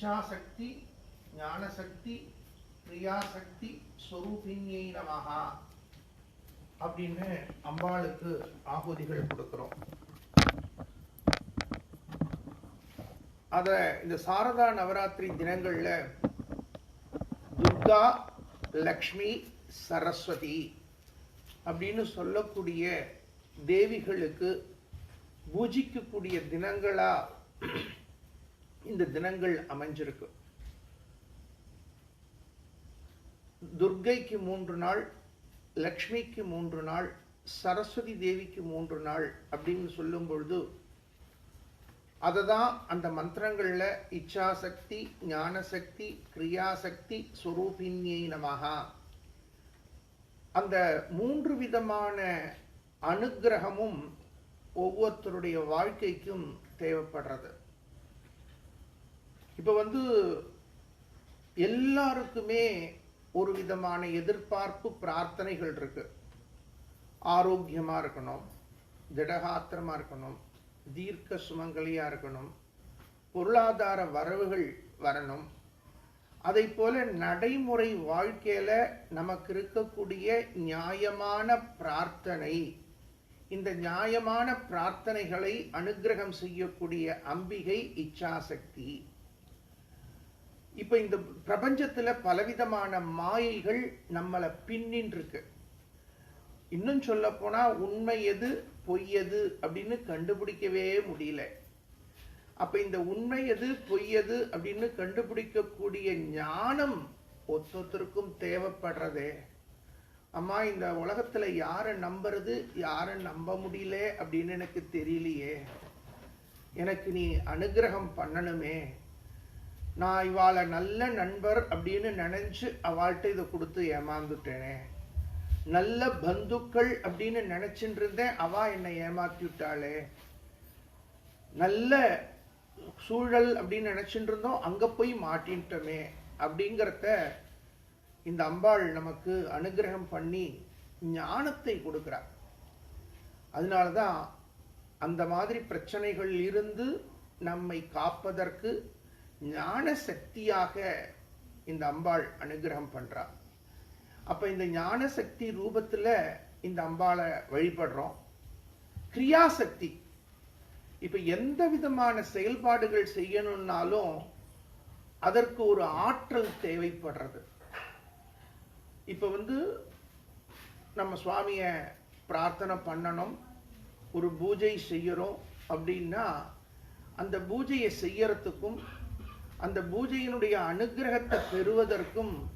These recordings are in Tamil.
இச்சாசக்தி ஞானசக்தி கிரியாசக்தி ஸ்வரூபிணியை நமகா அப்படின்னு அம்பாளுக்கு ஆகுதிகள் கொடுக்குறோம். அதை இந்த சாரதா நவராத்திரி தினங்கள்ல துர்கா லக்ஷ்மி சரஸ்வதி அப்படின்னு சொல்லக்கூடிய தேவிகளுக்கு பூஜிக்கக்கூடிய தினங்களா இந்த தினங்கள் அமைஞ்சிருக்கு. துர்க்கைக்கு மூன்று நாள் லக்ஷ்மிக்கு மூன்று நாள் சரஸ்வதி தேவிக்கு மூன்று நாள் அப்படின்னு சொல்லும் பொழுது அதை தான் அந்த மந்திரங்களில் இச்சாசக்தி ஞானசக்தி கிரியாசக்தி ஸ்வரூபிணியை நமகா அந்த மூன்று விதமான அனுக்கிரகமும் ஒவ்வொருத்தருடைய வாழ்க்கைக்கும் தேவைப்படுறது. இப்போ வந்து எல்லாருக்குமே ஒரு விதமான எதிர்பார்ப்பு பிரார்த்தனைகள் இருக்கு. ஆரோக்கியமாக இருக்கணும் திடகாத்திரமாக இருக்கணும் தீர்க்க சுமங்கலியாக இருக்கணும் பொருளாதார வரவுகள் வரணும். அதை போல நடைமுறை வாழ்க்கையில் நமக்கு இருக்கக்கூடிய நியாயமான பிரார்த்தனை இந்த நியாயமான பிரார்த்தனைகளை அனுகிரகம் செய்யக்கூடிய அம்பிகை இச்சாசக்தி. இப்போ இந்த பிரபஞ்சத்தில் பலவிதமான மாயைகள் நம்மளை பின்னின்றிருக்கு. இன்னும் சொல்ல போனால் உண்மை எது பொய் எது அப்படின்னு கண்டுபிடிக்கவே முடியல. அப்போ இந்த உண்மை எது பொய் எது அப்படின்னு கண்டுபிடிக்கக்கூடிய ஞானம் ஒத்தொத்தருக்கும் தேவைப்படுறதே. அம்மா இந்த உலகத்தில் யாரை நம்புறது யாரை நம்ப முடியல அப்படின்னு எனக்கு தெரியலையே. எனக்கு நீ அனுகிரகம் பண்ணணுமே. நான் இவாளை நல்ல நண்பர் அப்படின்னு நினச்சி அவள்கிட்ட இதை கொடுத்து ஏமாந்துட்டேனே. நல்ல பந்துக்கள் அப்படின்னு நினச்சிட்டு இருந்தேன் அவா என்னை ஏமாத்தி விட்டாளே. நல்ல சூழல் அப்படின்னு நினச்சிட்டு இருந்தோம் அங்கே போய் மாட்டின்ட்டோமே அப்படிங்கிறத இந்த அம்பாள் நமக்கு அனுகிரகம் பண்ணி ஞானத்தை கொடுக்குறாள் அதனால தான் அந்த மாதிரி பிரச்சனைகள் இருந்து நம்மை காப்பதற்கு ஞான சக்தியாக இந்த அம்பாள் அனுகிரகம் பண்ணுறா அப்போ இந்த ஞான சக்தி ரூபத்தில் இந்த அம்பாளை வழிபடுறோம். கிரியாசக்தி. இப்போ எந்த விதமான செயல்பாடுகள் செய்யணும்னாலும் அதற்கு ஒரு ஆற்றல் தேவைப்படுறது. இப்போ வந்து நம்ம சுவாமியை பிரார்த்தனை பண்ணணும். ஒரு பூஜை செய்யறோம் அப்படின்னா அந்த பூஜையை செய்யறதுக்கும் அந்த பூஜையினுடைய அனுகிரகத்தை பெறுவதற்கும்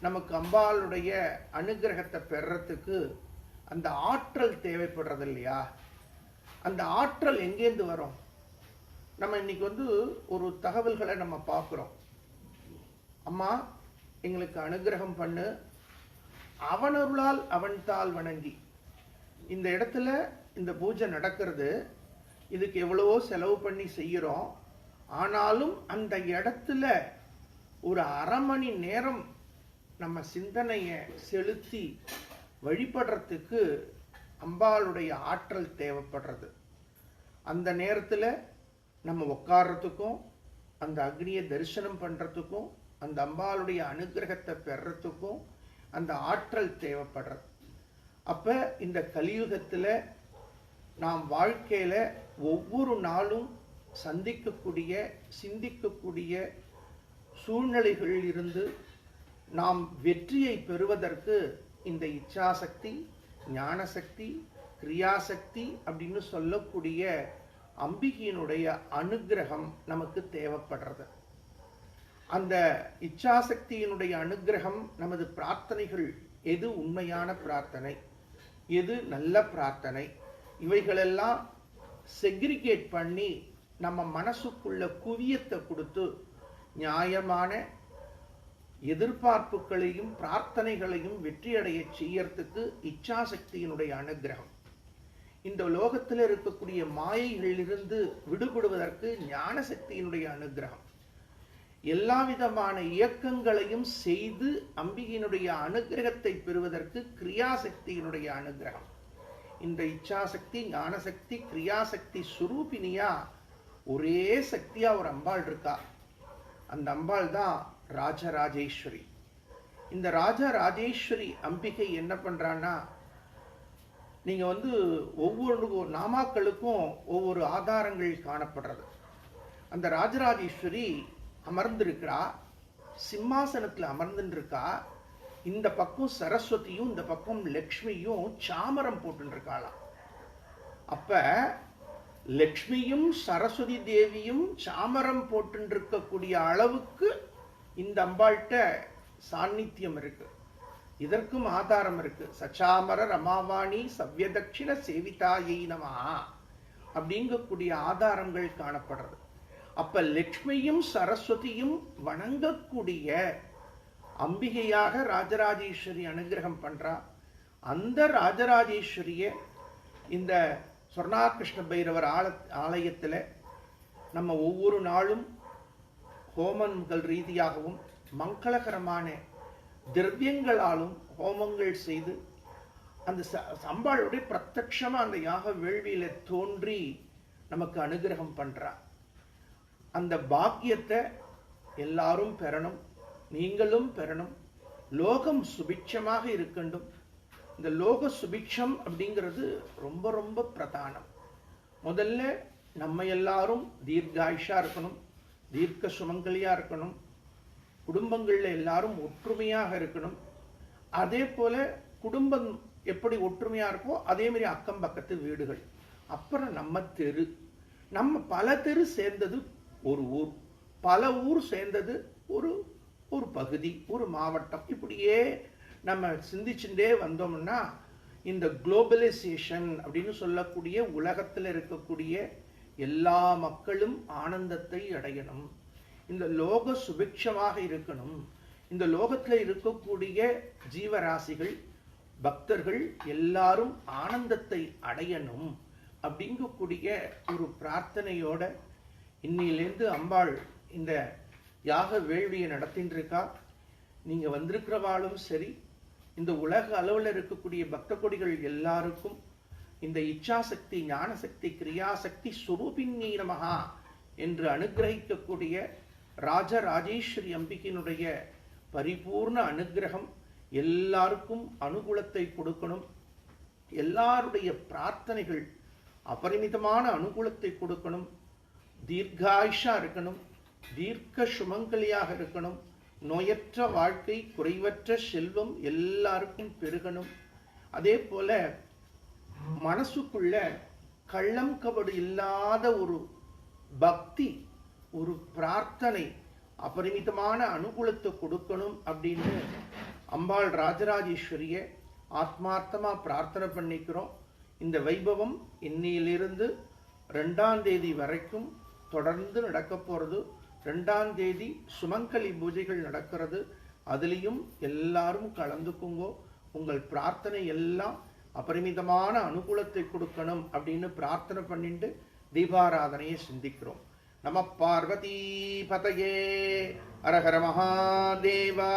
நமக்கு அம்பாளுடைய அனுகிரகத்தை பெறத்துக்கு அந்த ஆற்றல் தேவைப்படுறது இல்லையா அந்த ஆற்றல் எங்கேருந்து வரும்? நம்ம இன்னைக்கு வந்து ஒரு தகவல்களை நம்ம பார்க்குறோம். அம்மா எங்களுக்கு அனுகிரகம் பண்ணு. அவனருளால் அவன் தாள் வணங்கி. இந்த இடத்துல இந்த பூஜை நடக்கிறது. இதுக்கு எவ்வளவோ செலவு பண்ணி செய்கிறோம். ஆனாலும் அந்த இடத்துல ஒரு அரை மணி நேரம் நம்ம சிந்தனையை செலுத்தி வழிபடுறதுக்கு அம்பாளுடைய ஆற்றல் தேவைப்படுறது. அந்த நேரத்தில் நம்ம உட்கார்றதுக்கும் அந்த அக்னியை தரிசனம் பண்ணுறதுக்கும் அந்த அம்பாளுடைய அனுகிரகத்தை பெறத்துக்கும் அந்த ஆற்றல் தேவைப்படுறது. அப்போ இந்த கலியுகத்தில் நாம் வாழ்க்கையில் ஒவ்வொரு நாளும் சந்திக்கக்கூடிய சிந்திக்கக்கூடிய சூழ்நிலைகளில் இருந்து நாம் வெற்றியை பெறுவதற்கு இந்த இச்சாசக்தி ஞானசக்தி கிரியாசக்தி அப்படின்னு சொல்லக்கூடிய அம்பிகையினுடைய அனுகிரகம் நமக்கு தேவைப்படுறது. அந்த இச்சாசக்தியினுடைய அனுகிரகம் நமது பிரார்த்தனைகள் எது உண்மையான பிரார்த்தனை எது நல்ல பிரார்த்தனை இவைகளெல்லாம் செக்ரிகேட் பண்ணி நம்ம மனசுக்குள்ள குவியத்தை கொடுத்து நியாயமான எதிர்பார்ப்புகளையும் பிரார்த்தனைகளையும் வெற்றியடைய செய்யறதுக்கு இச்சாசக்தியினுடைய அனுகிரகம். இந்த லோகத்தில் இருக்கக்கூடிய மாயைகளிலிருந்து விடுபடுவதற்கு ஞான சக்தியினுடைய அனுகிரகம். எல்லா விதமான இயக்கங்களையும் செய்து அம்பிகையினுடைய அனுகிரகத்தை பெறுவதற்கு கிரியாசக்தியினுடைய அனுகிரகம். இந்த இச்சாசக்தி ஞானசக்தி கிரியாசக்தி சுரூபினியா ஒரே சக்தியாக ஒரு அம்பாள் இருக்கா? அந்த அம்பாள் தான் ராஜராஜேஸ்வரி. இந்த ராஜராஜேஸ்வரி அம்பிகை என்ன பண்ணுறான்னா நீங்கள் வந்து ஒவ்வொரு நாமாக்களுக்கும் ஒவ்வொரு ஆதாரங்கள் காணப்படுறது. அந்த ராஜராஜேஸ்வரி அமர்ந்திருக்கிறா சிம்மாசனத்தில் அமர்ந்துருக்கா இந்த பக்கம் சரஸ்வதியும் இந்த பக்கம் லக்ஷ்மியும் சாமரம் போட்டுருக்காளாம். அப்போ லக்ஷ்மியும் சரஸ்வதி தேவியும் சாமரம் போட்டுருக்கக்கூடிய அளவுக்கு இந்த அம்பாள்கிட்ட சாநித்தியம் இருக்கு. இதற்கும் ஆதாரம் இருக்கு. சச்சாமர ரமாவாணி சவ்யதட்சிண சேவிதாயை நமா அப்படிங்கக்கூடிய ஆதாரங்கள் காணப்படுறது. அப்ப லக்ஷ்மியும் சரஸ்வதியும் வணங்கக்கூடிய அம்பிகையாக ராஜராஜேஸ்வரி அனுகிரகம் பண்றா. அந்த ராஜராஜேஸ்வரிய இந்த சொர்ணாகிருஷ்ண பைரவர் ஆல ஆலயத்தில் நம்ம ஒவ்வொரு நாளும் ஹோமங்கள் ரீதியாகவும் மங்களகரமான திரவியங்களாலும் ஹோமங்கள் செய்து அந்த ச சம்பாளுடைய பிரத்யட்சமா அந்த யாக வேள்வியில் தோன்றி நமக்கு அனுகிரகம் பண்ணுறா அந்த பாக்கியத்தை எல்லாரும் பெறணும் நீங்களும் பெறணும் லோகம் சுபிட்சமாக இருக்கண்டும் இந்த லோக சுபிக்ஷம் அப்படிங்கிறது ரொம்ப ரொம்ப பிரதானம். முதல்ல நம்ம எல்லாரும் தீர்காயுஷாக இருக்கணும் தீர்க்க சுமங்கலியாக இருக்கணும் குடும்பங்களில் எல்லாரும் ஒற்றுமையாக இருக்கணும். அதே போல் குடும்பம் எப்படி ஒற்றுமையாக இருக்கோ அதேமாரி அக்கம் பக்கத்து வீடுகள். அப்புறம் நம்ம தெரு. நம்ம பல தெரு சேர்ந்தது ஒரு ஊர். பல ஊர் சேர்ந்தது ஒரு ஒரு பகுதி ஒரு மாவட்டம். இப்படியே நம்ம சிந்திச்சுட்டே வந்தோம்னா இந்த குளோபலைசேஷன் அப்படின்னு சொல்லக்கூடிய உலகத்தில் இருக்கக்கூடிய எல்லா மக்களும் ஆனந்தத்தை அடையணும். இந்த லோக சுபிக்ஷமாக இருக்கணும். இந்த லோகத்தில் இருக்கக்கூடிய ஜீவராசிகள் பக்தர்கள் எல்லாரும் ஆனந்தத்தை அடையணும் அப்படிங்கக்கூடிய ஒரு பிரார்த்தனையோட இன்னிலேருந்து அம்பாள் இந்த யாக வேள்வியை நடத்தின்னு இருக்கா வந்திருக்கிறவாளும் சரி இந்த உலக அளவில் இருக்கக்கூடிய பக்த கொடிகள் எல்லாருக்கும் இந்த இச்சாசக்தி ஞானசக்தி கிரியாசக்தி சுரூபின்னி நமகா என்று அனுகிரகிக்கக்கூடிய ராஜராஜேஸ்வரி அம்பிகையினுடைய பரிபூர்ண அனுகிரகம் எல்லாருக்கும் அனுகூலத்தை கொடுக்கணும். எல்லாருடைய பிரார்த்தனைகள் அபரிமிதமான அனுகூலத்தை கொடுக்கணும். தீர்காயுஷா இருக்கணும். தீர்க்க சுமங்கலியாக இருக்கணும். நோயற்ற வாழ்க்கை குறைவற்ற செல்வம் எல்லாருக்கும் பெருகணும். அதே போல மனசுக்குள்ள கள்ளம் கபடு இல்லாத ஒரு பக்தி ஒரு பிரார்த்தனை அபரிமிதமான அனுகூலத்தை கொடுக்கணும் அப்படின்னு அம்பாள் ராஜராஜேஸ்வரிய ஆத்மார்த்தமா பிரார்த்தனை பண்ணிக்கிறோம். இந்த வைபவம் இன்னையிலிருந்து ரெண்டாம் தேதி வரைக்கும் தொடர்ந்து நடக்க போறது. ரெண்டாம் தேதி சுமங்கலி பூஜைகள் நடக்கிறது. அதுலேயும் எல்லாரும் கலந்துக்குங்கோ. உங்கள் பிரார்த்தனை எல்லாம் அபரிமிதமான அனுகூலத்தை கொடுக்கணும் அப்படின்னு பிரார்த்தனை பண்ணிட்டு தீபாராதனையை சிந்திக்கிறோம். நம பார்வதி பதையே. அரஹர மகாதேவா.